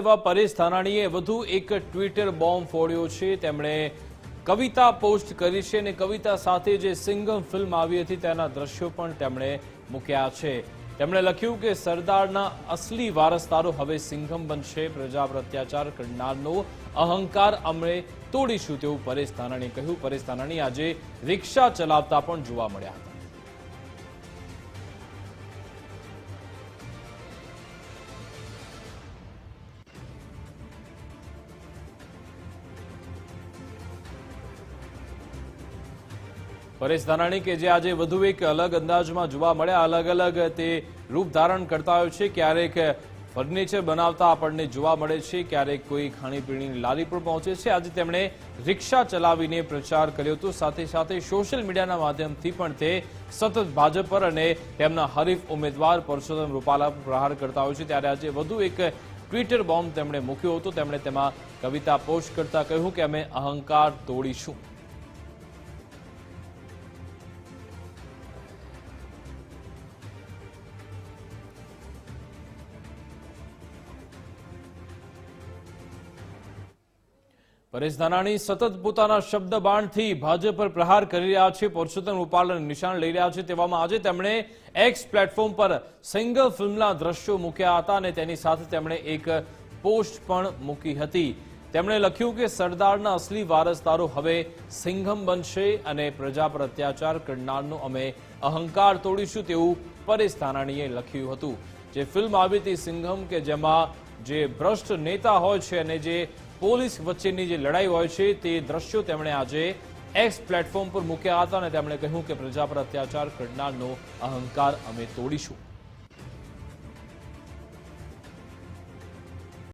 એવા પરેશ ધાનાણીએ વધુ એક ટ્વિટર બોમ્બ ફોડ્યો છે. તેમણે કવિતા પોસ્ટ કરી છે અને કવિતા સાથે જે સિંગમ ફિલ્મ આવી હતી તેના દ્રશ્યો પણ તેમણે મૂક્યા છે. તેમણે લખ્યું કે સરદારના અસલી વારસદારો હવે સિંઘમ બનશે. પ્રજા પર અત્યાચાર કરનારનો અહંકાર અમે તોડીશું તેવું પરેશ ધાનાણીએ કહ્યું. પરેશ ધાનાણી આજે રિક્ષા ચલાવતા પણ જોવા મળ્યા હતા. પરેશ ધાનાણી કે જે આજે વધુ એક અલગ અંદાજમાં જોવા મળ્યા. અલગ અલગ તે રૂપ ધારણ કરતા હોય છે. ક્યારેક ફર્નિચર બનાવતા આપણને જોવા મળે છે. ક્યારેક કોઈ ખાણીપીણીની લારી પર પહોંચે છે. આજે તેમણે રિક્ષા ચલાવીને પ્રચાર કર્યો હતો. સાથે સાથે સોશિયલ મીડિયાના માધ્યમથી પણ તે સતત ભાજપ પર અને તેમના હરીફ ઉમેદવાર પરસોત્તમ રૂપાલા પ્રહાર કરતા હોય છે. ત્યારે આજે વધુ એક ટ્વિટર બોમ્બ તેમણે મૂક્યો હતો. તેમણે તેમાં કવિતા પોસ્ટ કરતા કહ્યું કે અમે અહંકાર તોડીશું. પરેશ ધાનાણી સતત પોતાના શબ્દ બાણથી ભાજપ પર પ્રહાર કરી રહ્યા છે, પુરુષોત્તમ રૂપાલાને નિશાન લઈ રહ્યા છે. તેવામાં આજે તેમણે એક્સ પ્લેટફોર્મ પર સિંગલ ફિલ્મના દ્રશ્યો મૂક્યા હતા અને તેની સાથે તેમણે એક પોસ્ટ પણ મૂકી હતી. તેમણે લખ્યું કે સરદારના અસલી વારસદારો હવે સિંઘમ બનશે અને પ્રજા પર અત્યાચાર કરનારનો અમે અહંકાર તોડીશું તેવું પરેશ ધાનાણીએ લખ્યું હતું. જે ફિલ્મ આવી હતી સિંઘમ કે જેમાં જે ભ્રષ્ટ નેતા હોય છે અને જે પોલીસ વચ્ચેની જે લડાઈ હોય છે, તે દ્રશ્યો તેમણે આજે એક્સ પ્લેટફોર્મ પર મૂક્યા હતા અને તેમણે કહ્યું કે પ્રજા પર અત્યાચાર કરનારનો અહંકાર અમે તોડીશું.